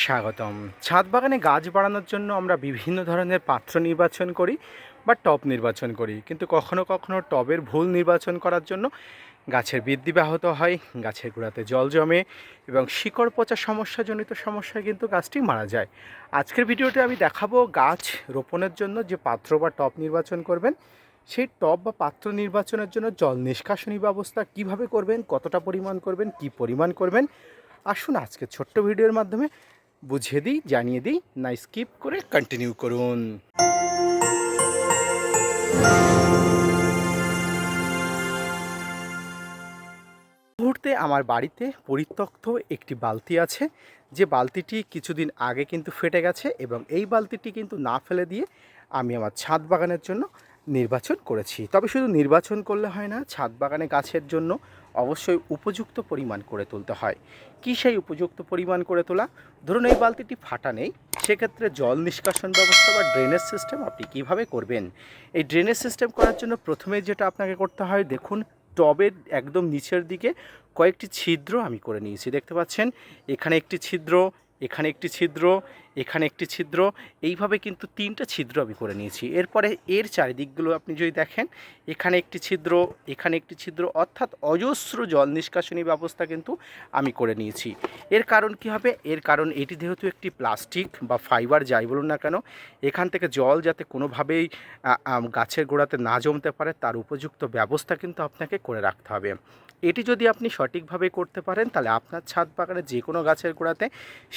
স্বাগতম। ছাদ বাগানে গাছ বাড়ানোর জন্য আমরা বিভিন্ন ধরনের পাত্র নির্বাচন করি বা টব নির্বাচন করি। কিন্তু কখনো কখনো টবের ভুল নির্বাচন করার জন্য গাছের বৃদ্ধি ব্যাহত হয়, গাছের গোড়াতে জল জমে এবং শিকড় পচা সমস্যাজনিত সমস্যায় কিন্তু গাছটি মারা যায়। আজকের ভিডিওতে আমি দেখাবো গাছ রোপণের জন্য যে পাত্র বা টব নির্বাচন করবেন, সেই টব বা পাত্র নির্বাচনের জন্য জল নিষ্কাশনী ব্যবস্থা কীভাবে করবেন, কতটা পরিমাণ করবেন, কি পরিমাণ করবেন, আসুন আজকে ছোট্ট ভিডিওর মাধ্যমে বুঝিয়ে দিই, জানিয়ে দিই, না স্কিপ করে কন্টিনিউ করুন। মুহূর্তে আমার বাড়িতে পরিত্যক্ত একটি বালতি আছে। যে বালতিটি কিছুদিন আগে কিন্তু ফেটে গেছে এবং এই বালতিটি কিন্তু না ফেলে দিয়ে আমি আমার ছাদ বাগানের জন্য নির্বাচন করেছি। তবে শুধু নির্বাচন করলে হয় না, ছাদ বাগানে গাছের জন্য অবশ্যই উপযুক্ত পরিমাণ করে তুলতে হয়। কী সেই উপযুক্ত পরিমাণ করে তোলা? ধরুন এই বালতিটি ফাটা নেই, সেক্ষেত্রে জল নিষ্কাশন ব্যবস্থা বা ড্রেনেজ সিস্টেম আপনি কীভাবে করবেন? এই ড্রেনেজ সিস্টেম করার জন্য প্রথমে যেটা আপনাকে করতে হয়, দেখুন টবের একদম নিচের দিকে কয়েকটি ছিদ্র আমি করে নিয়েছি। দেখতে পাচ্ছেন? এখানে একটি ছিদ্র, এখানে একটি ছিদ্র এখানে একটি ছিদ্র, এইভাবে কিন্তু তিনটা ছিদ্র আমি করে নিয়েছি। এরপরে এর চারিদিকগুলো আপনি যদি দেখেন, এখানে একটি ছিদ্র, এখানে একটি ছিদ্র, অর্থাৎ অজস্র জল নিষ্কাশনী ব্যবস্থা কিন্তু আমি করে নিয়েছি। এর কারণ কি হবে? এর কারণ এটি যেহেতু একটি প্লাস্টিক বা ফাইবার, যাই বলুন না কেন, এখান থেকে জল যাতে কোনোভাবেই গাছের গোড়াতে না জমতে পারে, তার উপযুক্ত ব্যবস্থা কিন্তু আপনাকে করে রাখতে হবে। এটি যদি আপনি সঠিকভাবে করতে পারেন, তাহলে আপনার ছাদ বাগানে যে কোনো গাছের গোড়াতে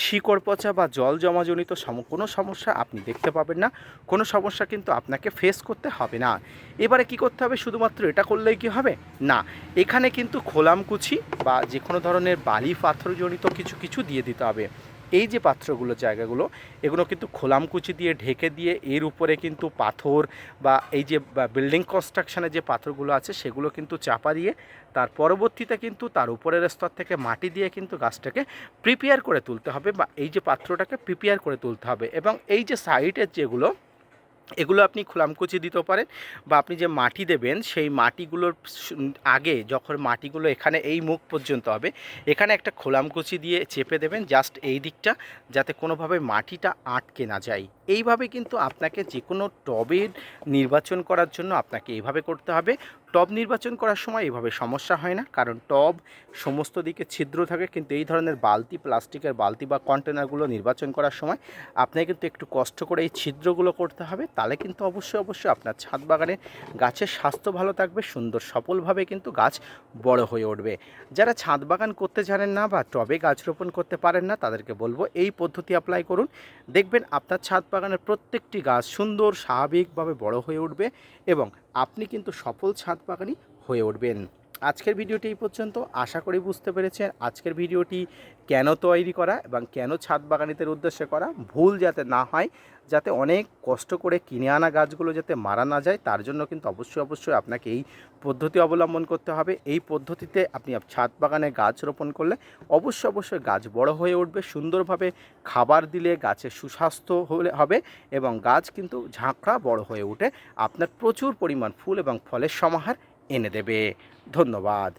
শিকড় পচা বা জল জমাজনিত সম, কোনো সমস্যা আপনি দেখতে পাবেন না, কোনো সমস্যা কিন্তু আপনাকে ফেস করতে হবে না। এবারে কি করতে হবে? শুধুমাত্র এটা করলেই কি হবে? না, এখানে কিন্তু খোলামকুচি বা যে কোনো ধরনের বালি পাথরজনিত কিছু কিছু দিয়ে দিতে হবে। এই যে পাত্রগুলো, জায়গাগুলো, এগুলো কিন্তু খোলামকুচি দিয়ে ঢেকে দিয়ে এর উপরে কিন্তু পাথর বা এই যে বিল্ডিং কনস্ট্রাকশনের যে পাথরগুলো আছে, সেগুলো কিন্তু চাপা দিয়ে তার পরবর্তীতে কিন্তু তার উপরের স্তর থেকে মাটি দিয়ে কিন্তু গাছটাকে প্রিপেয়ার করে তুলতে হবে বা এই যে পাত্রটাকে প্রিপেয়ার করে তুলতে হবে। এবং এই যে সাইডের যেগুলো এগুলো আপনি খোলামকুচি দিতে পারেন বা আপনি যে মাটি দেবেন, সেই মাটিগুলোর আগে যখন মাটিগুলো এখানে এই মুখ পর্যন্ত হবে, এখানে একটা খোলামকুচি দিয়ে চেপে দেবেন জাস্ট এই দিকটা, যাতে কোনোভাবে মাটিটা আটকে না যায়। এইভাবে কিন্তু আপনাকে যে কোনো টবের নির্বাচন করার জন্য আপনাকে এইভাবে করতে হবে। টব নির্বাচন করার সময় এইভাবে সমস্যা হয় না, কারণ টব সমস্ত দিকে ছিদ্র থাকে, কিন্তু এই ধরনের বালতি, প্লাস্টিকের বালতি বা কন্টেনারগুলো নির্বাচন করার সময় আপনাকে কিন্তু একটু কষ্ট করে এই ছিদ্রগুলো করতে হবে। তাহলে কিন্তু অবশ্যই অবশ্যই আপনার ছাদ বাগানে গাছের স্বাস্থ্য ভালো থাকবে, সুন্দর সফলভাবে কিন্তু গাছ বড় হয়ে উঠবে। যারা ছাদ বাগান করতে জানেন না বা টবে গাছ রোপণ করতে পারেন না, তাদেরকে বলব এই পদ্ধতি অ্যাপ্লাই করুন। দেখবেন আপনার ছাদ বাগানের প্রত্যেকটি গাছ সুন্দর, স্বাভাবিকভাবে বড় হয়ে উঠবে এবং আপনি কিন্তু সফল ছাদ বাগানি হয়ে উঠবেন। আজকের ভিডিওটি এই পর্যন্ত। আশা করি বুঝতে পেরেছেন আজকের ভিডিওটি কেন তৈরি করা এবং কেন ছাদ বাগানিদের উদ্দেশ্যে করা। ভুল যাতে না হয় যাতে অনেক কষ্ট করে কিনে আনা গাছগুলো যাতে মারা না যায়, তার জন্য কিন্তু অবশ্যই অবশ্যই আপনাকে এই পদ্ধতি অবলম্বন করতে হবে। এই পদ্ধতিতে আপনি ছাদ বাগানে গাছ রোপণ করলে অবশ্যই অবশ্যই গাছ বড় হয়ে উঠবে, সুন্দরভাবে খাবার দিলে গাছের সুস্বাস্থ্য হলে হবে এবং গাছ কিন্তু ঝাঁকড়া বড় হয়ে উঠে আপনার প্রচুর পরিমাণ ফুল এবং ফলের সমাহার এনে দেবে। ধন্যবাদ।